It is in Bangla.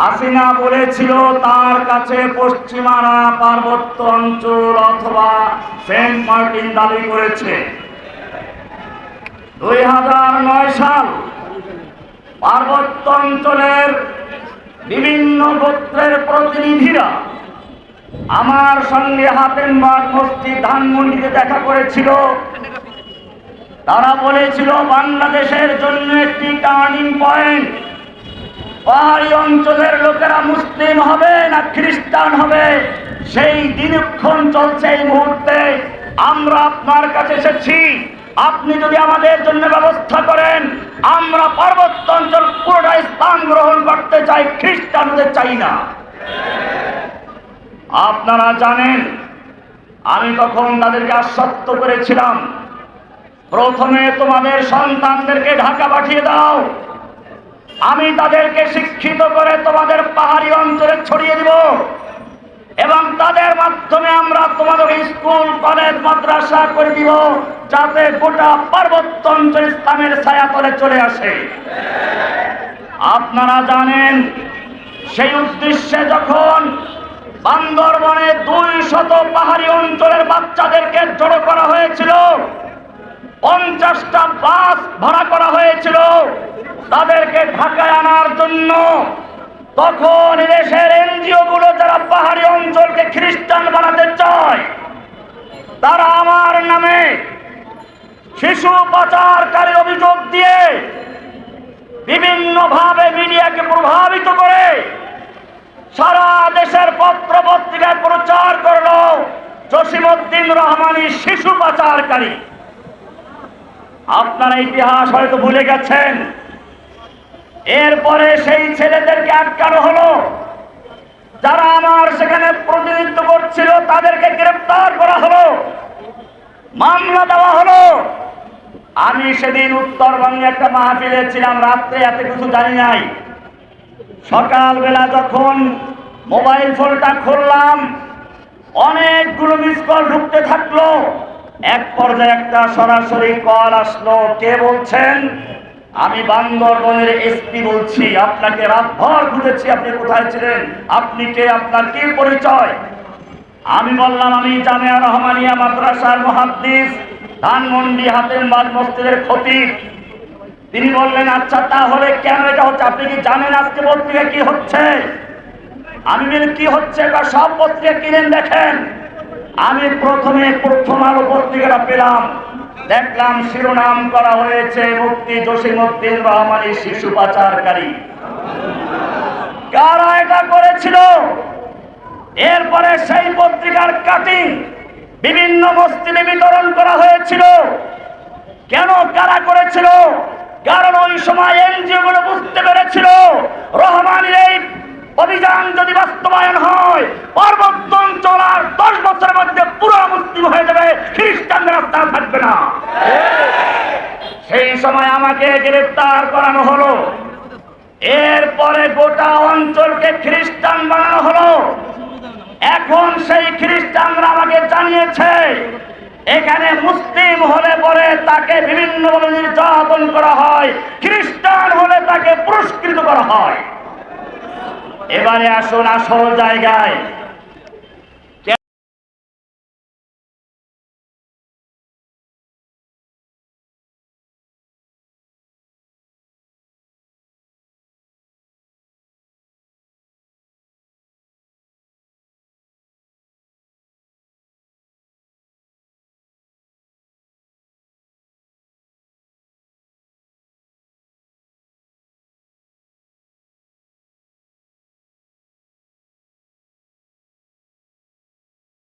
হাসিনা বলেছিল, তার কাছে পশ্চিমারা পার্বত্য অঞ্চল অথবা সেন্ট মার্টিন দাবি করেছে। দুই হাজার নয় সাল পার্বত্য অঞ্চলের বিভিন্ন গোত্রের প্রতিনিধিরা আমার সঙ্গে হাতেনবাগ মসজিদ ধানমন্ডিতে দেখা করেছিল। তারা বলেছিল, বাংলাদেশের জন্য একটি টার্নিং পয়েন্ট পাহাড়ি অঞ্চলের লোকেরা মুসলিম হবে না খ্রিস্টান হবে? সেই দিনক্ষণ চলছে এই মুহূর্তে। আমরা আপনার কাছে এসেছি। আপনি যদি আমাদের জন্য ব্যবস্থা করেন, আমরা পার্বত্য অঞ্চল পুরোটা ইসলাম গ্রহণ করতে চাই, খ্রিস্টান হতে চাই না। আপনারা জানেন, আমি তখন তাদেরকে আশ্বস্ত করেছিলাম। প্রথমে তোমাদের সন্তানদেরকে ঢাকা পাঠিয়ে দাও। আমি তাদেরকে শিক্ষিত করে তোমাদের পাহাড়ি অঞ্চলে ছড়িয়ে দিব। এবং তাদের মাধ্যমে আমরা তোমাদের স্কুল, কলেজ, মাদ্রাসা করে দিব, যাতে গোটা পার্বত্য অঞ্চল ইসলামের ছায়াতলে চলে আসে। আপনারা জানেন, সেই উদ্দেশ্যে যখন বান্দরবনে দুই শত পাহাড়ি অঞ্চলের বাচ্চাদেরকে জড়ো করা হয়েছিল পঞ্চাশটা বাস ভাড়া করা হয়েছিল তাদেরকে ঢাকায় আনার জন্য। তখন দেশের এনজিও গুলো যারা পাহাড়ি অঞ্চলকে খ্রিস্টান বানাতে চায়, তারা আমার নামে শিশু পাচারকারী অভিযোগ দিয়ে বিভিন্নভাবে মিডিয়াকে প্রভাবিত করে সারা দেশের পত্র পত্রিকায় প্রচার করল জসিমউদ্দিন রহমানি শিশু পাচারকারী। আপনারা ইতিহাস হয়তো ভুলে গেছেন। এরপরে সেই ছেলেদেরকে আটকানো হলো। যারা আমার সেখানে প্রতিনিধিত্ব করছিল, তাদেরকে গ্রেপ্তার করা হলো। মামলা দেওয়া হলো। আমি সেদিন উত্তরবঙ্গে একটা মাহফিলে ছিলাম, রাত্রে এত কিছু জানি নাই। সকালবেলা যখন মোবাইল ফোনটা খুললাম, অনেকগুলো মিস কল ঢুকতে থাকল। এক পর্যায়ে একটা সরাসরি কল আসলো, কে বলছেন? আমি বান্দরবনের এসপি বলছি, আপনাকে রাতভর খুঁজেছি, আপনি কোথায় ছিলেন? আপনি কে? আপনার কি পরিচয়? আমি বললাম, আমি জামিয়া রহমানিয়া মাদ্রাসার মহাদ্দিস, ধানমন্ডি হাতেমবাদ মসজিদের খতিব। তিনি বললেন আচ্ছা তাহলে কেন এটা হচ্ছে? আপনি কি জানেন আজকে পত্রিকা কি হচ্ছে? আমি কি হচ্ছে? সব পত্রিকা কিনেন, দেখেন। আমি প্রথমে প্রথম আলো পত্রিকাটা পেলাম। দেখলাম শিরোনাম করা হয়েছে মুক্তি জসিমউদ্দিন রহমানী শিশু পাচারকারী। কারা এটা করেছিল? এরপরে সেই পত্রিকার কাটিং বিভিন্ন মসজিদে বিতরণ করা হয়েছিল। কেন কারা করেছিল? কারণ ওই সময় এনজিও গুলো বুঝতে পেরেছিল, রহমানের এই অভিযান যদি বাস্তবায়ন হয় পার্বত্য অঞ্চল আর দশ বছরের মধ্যে পুরো মুসলিম হয়ে যাবে, খ্রিস্টানদের রাস্তা থাকবে না। সেই সময় আমাকে গ্রেফতার করানো হলো। এরপরে গোটা অঞ্চলকে খ্রিস্টান বানানো হলো। এখন সেই খ্রিস্টানরা আমাকে জানিয়েছে, এখানে মুসলিম হলে পরে তাকে বিভিন্নভাবে নির্যাতন করা হয়, খ্রিস্টান হলে তাকে পুরস্কৃত করা হয়। এবারে আসুন আসল জায়গায়।